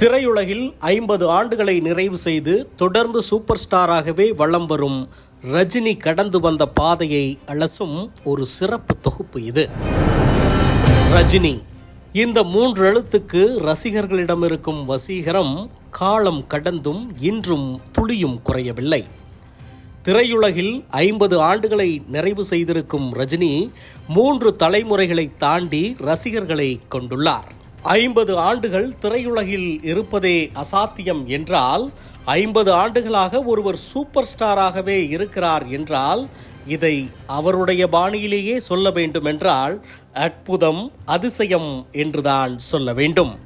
திரையுலகில் ஐம்பது ஆண்டுகளை நிறைவு செய்து தொடர்ந்து சூப்பர் ஸ்டாராகவே வலம் வரும் ரஜினி கடந்து வந்த பாதையை அலசும் ஒரு சிறப்பு தொகுப்பு இது. ரஜினி இந்த மூன்று எழுத்துக்கு ரசிகர்களிடம் இருக்கும் வசீகரம் காலம் கடந்தும் இன்றும் துளியும் குறையவில்லை. திரையுலகில் ஐம்பது ஆண்டுகளை நிறைவு செய்திருக்கும் ரஜினி மூன்று தலைமுறைகளை தாண்டி ரசிகர்களை கொண்டுள்ளார். ஐம்பது ஆண்டுகள் திரையுலகில் இருப்பதே அசாத்தியம் என்றால் ஐம்பது ஆண்டுகளாக ஒருவர் சூப்பர் ஸ்டாராகவே இருக்கிறார் என்றால் இதை அவருடைய பாணியிலேயே சொல்ல வேண்டுமென்றால் அற்புதம் அதிசயம் என்றுதான் சொல்ல வேண்டும்.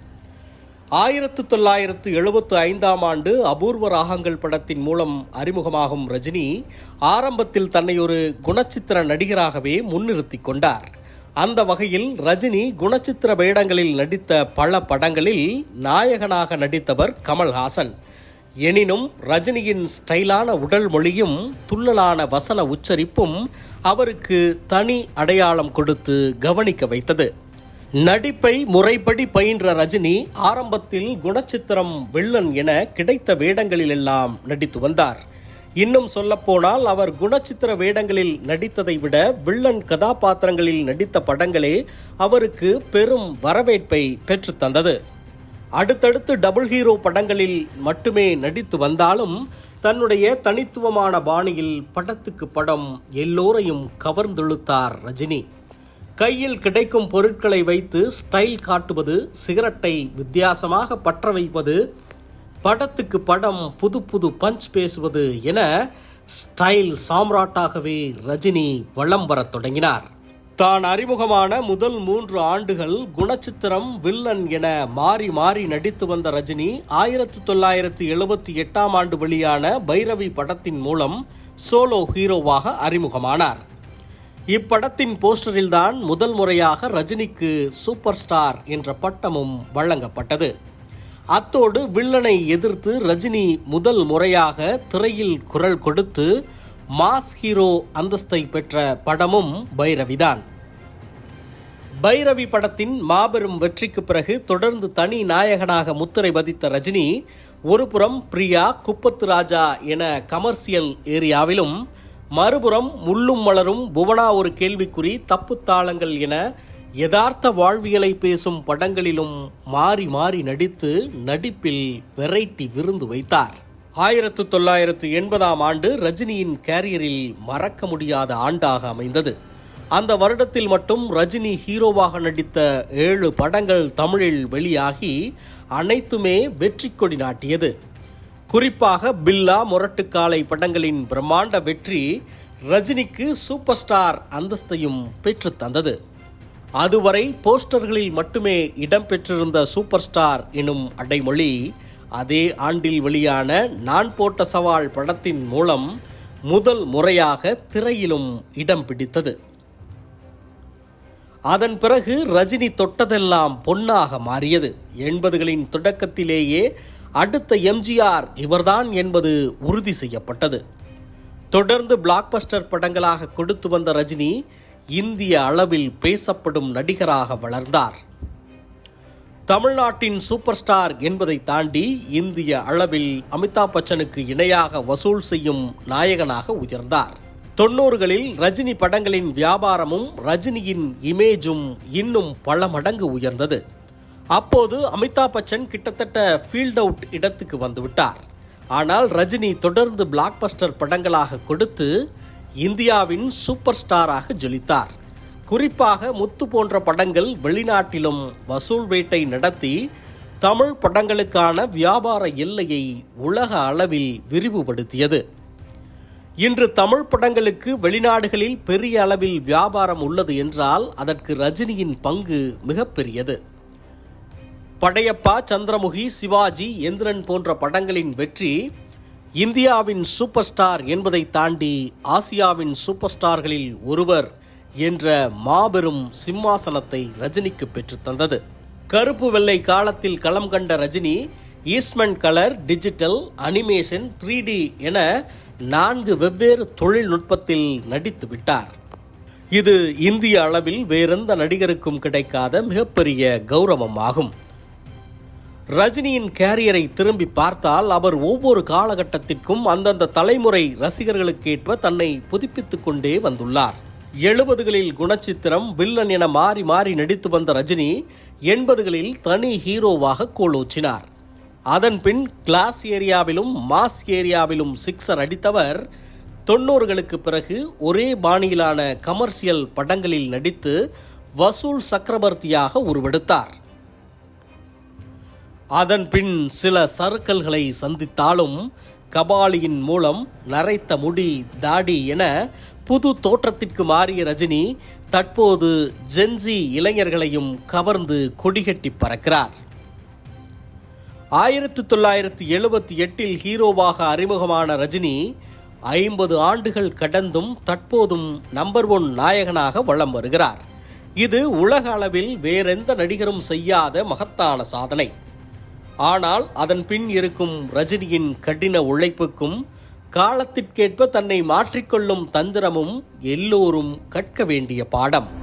ஆயிரத்து தொள்ளாயிரத்து எழுபத்து ஐந்தாம் ஆண்டு அபூர்வ ராகங்கள் படத்தின் மூலம் அறிமுகமாகும் ரஜினி ஆரம்பத்தில் தன்னை ஒரு குணச்சித்திர நடிகராகவே முன்னிறுத்தி கொண்டார். அந்த வகையில் ரஜினி குணச்சித்திர வேடங்களில் நடித்த பல படங்களில் நாயகனாக நடித்தவர் கமல்ஹாசன். எனினும் ரஜினியின் ஸ்டைலான உடல் மொழியும் துள்ளலான வசன உச்சரிப்பும் அவருக்கு தனி அடையாளம் கொடுத்து கவனிக்க வைத்தது. நடிப்பை முறைப்படி பயின்ற ரஜினி ஆரம்பத்தில் குணச்சித்திரம் வில்லன் என கிடைத்த வேடங்களிலெல்லாம் நடித்து வந்தார். இன்னும் சொல்லப்போனால் அவர் குணச்சித்திர வேடங்களில் நடித்ததை விட வில்லன் கதாபாத்திரங்களில் நடித்த படங்களே அவருக்கு பெரும் வரவேற்பை பெற்றுத்தந்தது அடுத்தடுத்து டபுள் ஹீரோ படங்களில் மட்டுமே நடித்து வந்தாலும் தன்னுடைய தனித்துவமான பாணியில் படத்துக்கு படம் எல்லோரையும் கவர்ந்தெழுத்தார் ரஜினி. கையில் கிடைக்கும் பொருட்களை வைத்து ஸ்டைல் காட்டுவது சிகரெட்டை வித்தியாசமாக பற்ற வைப்பது படத்துக்கு படம் புது புது பஞ்ச் பேசுவது என ஸ்டைல் சாம்ராட்டாகவே ரஜினி வலம் வரத் தொடங்கினார். தான் அறிமுகமான முதல் மூன்று ஆண்டுகள் குணச்சித்திரம் வில்லன் என மாறி மாறி நடித்து வந்த ரஜினி ஆயிரத்தி தொள்ளாயிரத்தி எழுபத்தி எட்டாம் ஆண்டு வெளியான பைரவி படத்தின் மூலம் சோலோ ஹீரோவாக அறிமுகமானார். இப்படத்தின் போஸ்டரில்தான் முதல் முறையாக ரஜினிக்கு சூப்பர் ஸ்டார் என்ற பட்டமும் வழங்கப்பட்டது. அத்தோடு வில்லனை எதிர்த்து ரஜினி முதல் முறையாக திரையில் குரல் கொடுத்து மாஸ் ஹீரோ அந்தஸ்தை பெற்ற படமும் பைரவிதான். பைரவி படத்தின் மாபெரும் வெற்றிக்கு பிறகு தொடர்ந்து தனி நாயகனாக முத்திரை பதித்த ரஜினி ஒருபுறம் பிரியா குப்பத்து ராஜா என கமர்சியல் ஏரியாவிலும் மறுபுறம் முள்ளும் மலரும் புவனா ஒரு கேள்விக்குறி தப்பு தாளங்கள் என யதார்த்த வாழ்வியலை பேசும் படங்களிலும் மாறி மாறி நடித்து நடிப்பில் வெரைட்டி விருந்து வைத்தார். ஆயிரத்து தொள்ளாயிரத்து எண்பதாம் ஆண்டு ரஜினியின் கேரியரில் மறக்க முடியாத ஆண்டாக அமைந்தது. அந்த வருடத்தில் மட்டும் ரஜினி ஹீரோவாக நடித்த ஏழு படங்கள் தமிழில் வெளியாகி அனைத்துமே வெற்றி கொடி நாட்டியது. குறிப்பாக பில்லா முரட்டுக்காலை படங்களின் பிரம்மாண்ட வெற்றி ரஜினிக்கு சூப்பர் ஸ்டார் அந்தஸ்தையும் பெற்றுத் தந்தது. அதுவரை போஸ்டர்களில் மட்டுமே இடம்பெற்றிருந்த சூப்பர் ஸ்டார் எனும் அடைமொழி அதே ஆண்டில் வெளியான நான் போட்ட சவால் படத்தின் மூலம் முதல் முறையாக திரையிலும் இடம் பிடித்தது. அதன் பிறகு ரஜினி தொட்டதெல்லாம் பொன்னாக மாறியது. எண்பதுகளின் தொடக்கத்திலேயே அடுத்த எம்ஜிஆர் இவர்தான் என்பது உறுதி செய்யப்பட்டது. தொடர்ந்து பிளாக்பஸ்டர் படங்களாக கொடுத்து வந்த ரஜினி இந்திய அளவில் பேசப்படும் நடிகராக வளர்ந்தார். தமிழ்நாட்டின் சூப்பர் ஸ்டார் என்பதை தாண்டி இந்திய அளவில் அமிதாப் பச்சனுக்கு இணையாக வசூல் செய்யும் நாயகனாக உயர்ந்தார். தொண்ணூறுகளில் ரஜினி படங்களின் வியாபாரமும் ரஜினியின் இமேஜும் இன்னும் பல மடங்கு உயர்ந்தது. அப்போது அமிதாப் பச்சன் கிட்டத்தட்ட ஃபீல்ட் அவுட் இடத்துக்கு வந்துவிட்டார். ஆனால் ரஜினி தொடர்ந்து பிளாக்பஸ்டர் படங்களாக கொடுத்து இந்தியாவின் சூப்பர் ஸ்டாராக ஜொலித்தார். குறிப்பாக முத்து போன்ற படங்கள் வெளிநாட்டிலும் வசூல் வேட்டை நடத்தி தமிழ் படங்களுக்கான வியாபார எல்லையை உலக அளவில் விரிவுபடுத்தியது. இன்று தமிழ் படங்களுக்கு வெளிநாடுகளில் பெரிய அளவில் வியாபாரம் உள்ளது என்றால் அதற்கு ரஜினியின் பங்கு மிகப்பெரியது. படையப்பா சந்திரமுகி சிவாஜி எந்திரன் போன்ற படங்களின் வெற்றி இந்தியாவின் சூப்பர் ஸ்டார் என்பதை தாண்டி ஆசியாவின் சூப்பர் ஸ்டார்களில் ஒருவர் என்ற மாபெரும் சிம்மாசனத்தை ரஜினிக்கு பெற்றுத் தந்தது. கருப்பு வெள்ளை காலத்தில் களம் கண்ட Rajini Eastman colour digital animation three என நான்கு வெவ்வேறு தொழில்நுட்பத்தில் நடித்து விட்டார். இது இந்திய அளவில் வேறெந்த நடிகருக்கும் கிடைக்காத மிகப்பெரிய கௌரவம் ஆகும் ரஜினியின் கேரியரை திரும்பி பார்த்தால் அவர் ஒவ்வொரு காலகட்டத்திற்கும் அந்தந்த தலைமுறை ரசிகர்களுக்கேற்ப தன்னை புதுப்பித்துக் கொண்டே வந்துள்ளார். எழுபதுகளில் குணச்சித்திரம் வில்லன் என மாறி மாறி நடித்து வந்த ரஜினி எண்பதுகளில் தனி ஹீரோவாக கோலோச்சினார். அதன்பின் கிளாஸ் ஏரியாவிலும் மாஸ் ஏரியாவிலும் சிக்ஸர் அடித்தவர் தொண்ணூறுகளுக்கு பிறகு ஒரே பாணியிலான கமர்ஷியல் படங்களில் நடித்து வசூல் சக்கரவர்த்தியாக உருவெடுத்தார். அதன் பின் சில சறுக்கல்களை சந்தித்தாலும் கபாலியின் மூலம் நரைத்த முடி தாடி என புது தோற்றத்திற்கு மாறிய ரஜினி தற்போது ஜென்சி இளைஞர்களையும் கவர்ந்து கொடிகட்டி பறக்கிறார். ஆயிரத்தி தொள்ளாயிரத்தி எழுபத்தி எட்டில் ஹீரோவாக அறிமுகமான ரஜினி ஐம்பது ஆண்டுகள் கடந்தும் தற்போதும் நம்பர் ஒன் நாயகனாக வலம் வருகிறார். இது உலக அளவில் வேறெந்த நடிகரும் செய்யாத மகத்தான சாதனை. ஆனால் அதன் பின் இருக்கும் ரஜினியின் கடின உழைப்புக்கும் காலத்திற்கேற்ப தன்னை மாற்றிக்கொள்ளும் தந்திரமும் எல்லோரும் கற்க வேண்டிய பாடம்.